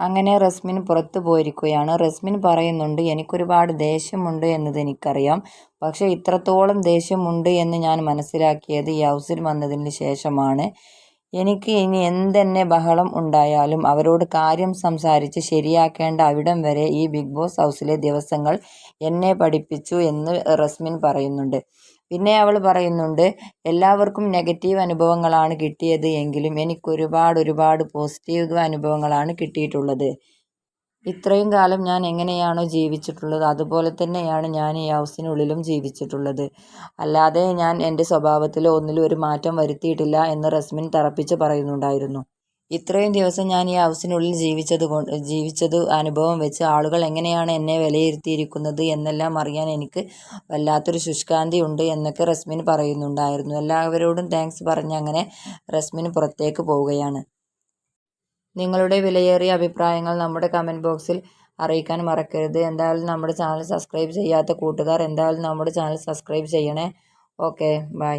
അങ്ങനെ റസ്മിൻ പുറത്തു പോയിരിക്കുകയാണ്. റസ്മിൻ പറയുന്നുണ്ട് എനിക്കൊരുപാട് ദേഷ്യമുണ്ട് എന്നത് എനിക്കറിയാം. പക്ഷേ ഇത്രത്തോളം ദേഷ്യമുണ്ട് എന്ന് ഞാൻ മനസ്സിലാക്കിയത് ഈ ഹൗസിൽ വന്നതിന് ശേഷമാണ്. എനിക്ക് ഇനി എന്തെന്നെ ബഹളം ഉണ്ടായാലും അവരോട് കാര്യം സംസാരിച്ച് ശരിയാക്കേണ്ട അവിടം വരെ ഈ ബിഗ് ബോസ് ഹൗസിലെ ദിവസങ്ങൾ എന്നെ പഠിപ്പിച്ചു എന്ന് റസ്മിൻ പറയുന്നുണ്ട്. പിന്നെ അവൾ പറയുന്നുണ്ട് എല്ലാവർക്കും നെഗറ്റീവ് അനുഭവങ്ങളാണ് കിട്ടിയത് എങ്കിലും എനിക്ക് ഒരുപാട് ഒരുപാട് പോസിറ്റീവ് അനുഭവങ്ങളാണ് കിട്ടിയിട്ടുള്ളത്. ഇത്രയും കാലം ഞാൻ എങ്ങനെയാണോ ജീവിച്ചിട്ടുള്ളത് അതുപോലെ തന്നെയാണ് ഞാൻ ഈ ഹൗസിനുള്ളിലും ജീവിച്ചിട്ടുള്ളത്. അല്ലാതെ ഞാൻ എന്റെ സ്വഭാവത്തിൽ ഒന്നിലും ഒരു മാറ്റം വരുത്തിയിട്ടില്ല എന്ന് റസ്മിൻ തറപ്പിച്ച് പറയുന്നുണ്ടായിരുന്നു. ഇത്രയും ദിവസം ഞാൻ ഈ ഹൗസിനുള്ളിൽ ജീവിച്ചത് കൊണ്ട് ജീവിച്ചത് അനുഭവം വെച്ച് ആളുകൾ എങ്ങനെയാണ് എന്നെ വിലയിരുത്തിയിരിക്കുന്നത് എന്നെല്ലാം അറിയാൻ എനിക്ക് വല്ലാത്തൊരു ശുഷ്കാന്തി ഉണ്ട് എന്നൊക്കെ റസ്മിൻ പറയുന്നുണ്ടായിരുന്നു. എല്ലാവരോടും താങ്ക്സ് പറഞ്ഞ് അങ്ങനെ റസ്മിൻ പുറത്തേക്ക് പോവുകയാണ്. നിങ്ങളുടെ വിലയേറിയ അഭിപ്രായങ്ങൾ നമ്മുടെ കമന്റ് ബോക്സിൽ അറിയിക്കാൻ മറക്കരുത്. എന്തായാലും നമ്മുടെ ചാനൽ സബ്സ്ക്രൈബ് ചെയ്യാത്ത കൂട്ടുകാർ എന്തായാലും നമ്മുടെ ചാനൽ സബ്സ്ക്രൈബ് ചെയ്യണേ. Okay bye